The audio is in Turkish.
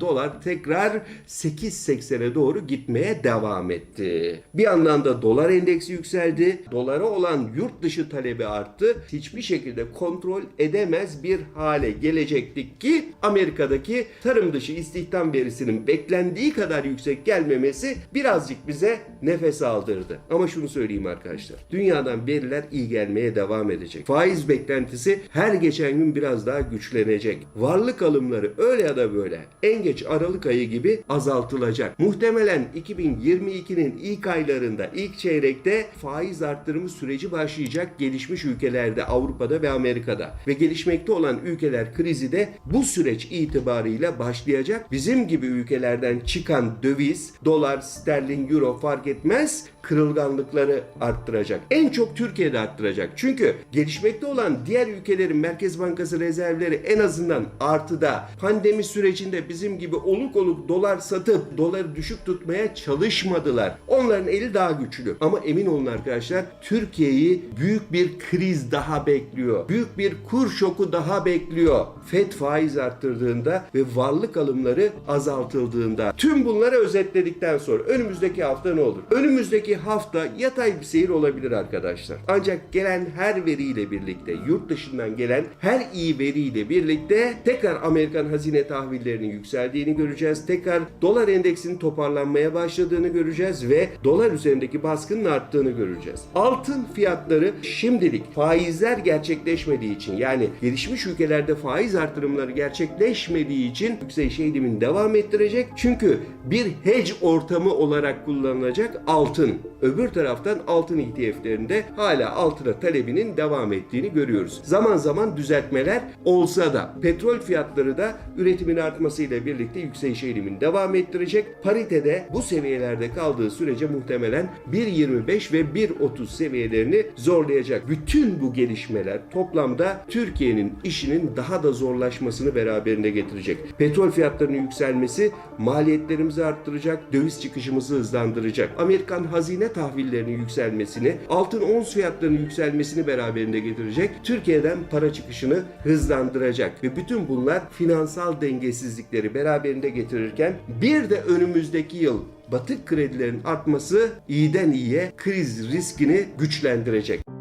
dolar tekrar 8.80'e doğru gitmeye devam etti. Bir yandan da dolar endeksi yükseldi. Dolara olan yurt dışı talebi arttı. Hiçbir şekilde kontrol edemez bir hale gelecektik ki Amerika'daki tarım dışı istihdam verisinin beklendiği kadar yüksek gelmemesi birazcık bize nefes aldırdı. Ama şunu söyleyeyim arkadaşlar. Dünyadan veriler iyi gelmeye devam edecek. Faiz beklentisi her geçen gün biraz daha güçlenecek. Varlık alımları öyle ya da böyle en geç Aralık ayı gibi azaltılacak. Muhtemelen 2022'nin ilk aylarında, ilk çeyrekte faiz arttırımı süreci başlayacak gelişmiş ülkelerde, Avrupa'da ve Amerika'da. Ve gelişmekte olan ülkeler krizi de bu süreç itibarıyla başlayacak. Bizim gibi ülkelerden çıkan döviz, dolar, sterlin, euro fark etmez kırılganlıkları arttıracak. En çok Türkiye'de arttıracak. Çünkü gelişmekte olan diğer ülkelerin Merkez Bankası rezervleri en azından artıda. Pandemi sürecinde bizim gibi oluk oluk dolar satıp doları düşük tutmaya çalışmadılar. Onların eli daha güçlü. Ama emin olun arkadaşlar Türkiye'yi büyük bir kriz daha bekliyor. Büyük bir kur şoku daha bekliyor. FED faiz arttırdığında ve varlık alımları azaltıldığında. Tüm bunları özetledikten sonra önümüzdeki hafta ne olur? Önümüzdeki hafta yatay bir seyir olabilir arkadaşlar. Ancak gelen her veriyle birlikte, yurt dışından gelen her iyi veriyle birlikte tekrar Amerikan hazine tahvillerinin yükseldiğini göreceğiz. Tekrar dolar endeksinin toparlanmaya başladığını göreceğiz ve dolar üzerindeki baskının arttığını göreceğiz. Altın fiyatları şimdilik faizler gerçekleşmediği için yani gelişmiş ülkelerde faiz artırımları gerçekleşmediği için yükseliş eğilimini devam ettirecek. Çünkü bir hedge ortamı olarak kullanılacak altın. Öbür taraftan altın ETF'lerinde hala altına talebinin devam ettiğini görüyoruz. Zaman zaman düzeltmeler olsa da petrol fiyatları da üretimin artmasıyla birlikte yükseliş eğilimini devam ettirecek. Paritede bu seviyelerde kaldığı sürece muhtemelen 1.25 ve 1.30 seviyelerini zorlayacak. Bütün bu gelişmeler toplamda Türkiye'nin işinin daha da zorlaşmasını beraberinde getirecek. Petrol fiyatlarının yükselmesi maliyetlerimizi arttıracak, döviz çıkışımızı hızlandıracak. Amerikan hazine tahvillerinin yükselmesini, altın ons fiyatlarının yükselmesini beraberinde getirecek. Türkiye'den para çıkışını hızlandıracak ve bütün bunlar finansal dengesizlikleri beraberinde getirirken bir de önümüzdeki yıl batık kredilerin artması iyiden iyiye kriz riskini güçlendirecek.